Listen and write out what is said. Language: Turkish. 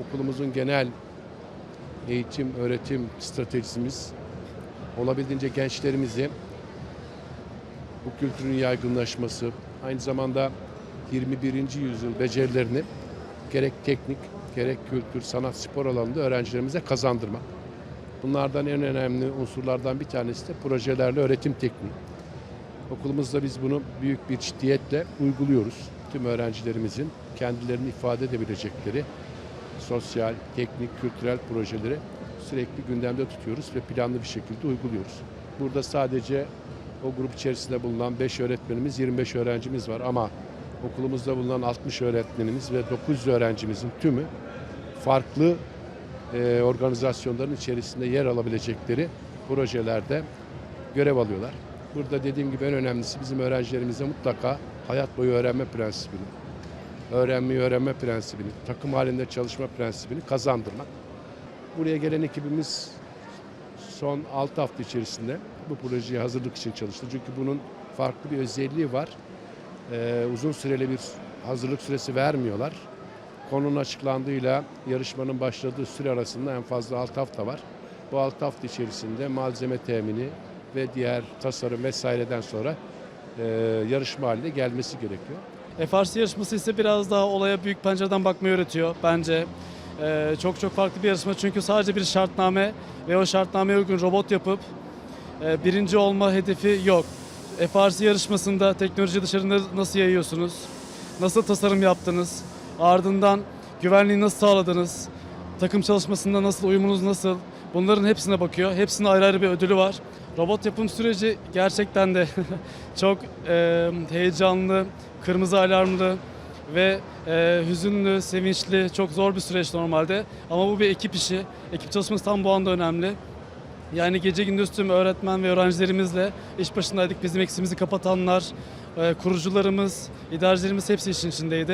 okulumuzun genel eğitim, öğretim stratejimiz olabildiğince gençlerimizi bu kültürün yaygınlaşması, aynı zamanda 21. yüzyıl becerilerini gerek teknik, gerek kültür, sanat, spor alanında öğrencilerimize kazandırmak. Bunlardan en önemli unsurlardan bir tanesi de projelerle öğretim tekniği. Okulumuzda biz bunu büyük bir ciddiyetle uyguluyoruz. Tüm öğrencilerimizin kendilerini ifade edebilecekleri sosyal, teknik, kültürel projeleri sürekli gündemde tutuyoruz ve planlı bir şekilde uyguluyoruz. Burada sadece o grup içerisinde bulunan 5 öğretmenimiz, 25 öğrencimiz var ama okulumuzda bulunan 60 öğretmenimiz ve 900 öğrencimizin tümü farklı e, organizasyonların içerisinde yer alabilecekleri projelerde görev alıyorlar. Burada dediğim gibi en önemlisi bizim öğrencilerimize mutlaka hayat boyu öğrenme prensibini, öğrenmeyi öğrenme prensibini, takım halinde çalışma prensibini kazandırmak. Buraya gelen ekibimiz son 6 hafta içerisinde bu projeye hazırlık için çalıştı. Çünkü bunun farklı bir özelliği var. Ee, uzun süreli bir hazırlık süresi vermiyorlar. Konunun açıklandığıyla yarışmanın başladığı süre arasında en fazla 6 hafta var. Bu 6 hafta içerisinde malzeme temini ve diğer tasarım vesaireden sonra e, yarışma haline gelmesi gerekiyor. FRC yarışması ise biraz daha olaya büyük pencereden bakmayı öğretiyor bence. Ee, çok çok farklı bir yarışma çünkü sadece bir şartname ve o şartnameye uygun robot yapıp e, birinci olma hedefi yok. FRC yarışmasında teknoloji dışarında nasıl yayıyorsunuz? Nasıl tasarım yaptınız? Ardından güvenliği nasıl sağladınız? Takım çalışmasında nasıl, uyumunuz nasıl? Bunların hepsine bakıyor. Hepsinin ayrı ayrı bir ödülü var. Robot yapım süreci gerçekten de çok e, heyecanlı, kırmızı alarmlı ve e, hüzünlü, sevinçli, çok zor bir süreç normalde. Ama bu bir ekip işi. Ekip çalışması tam bu anda önemli. Yani gece gündüz tüm öğretmen ve öğrencilerimizle iş başındaydık. Bizim eksimizi kapatanlar, e, kurucularımız, idarecilerimiz hepsi işin içindeydi.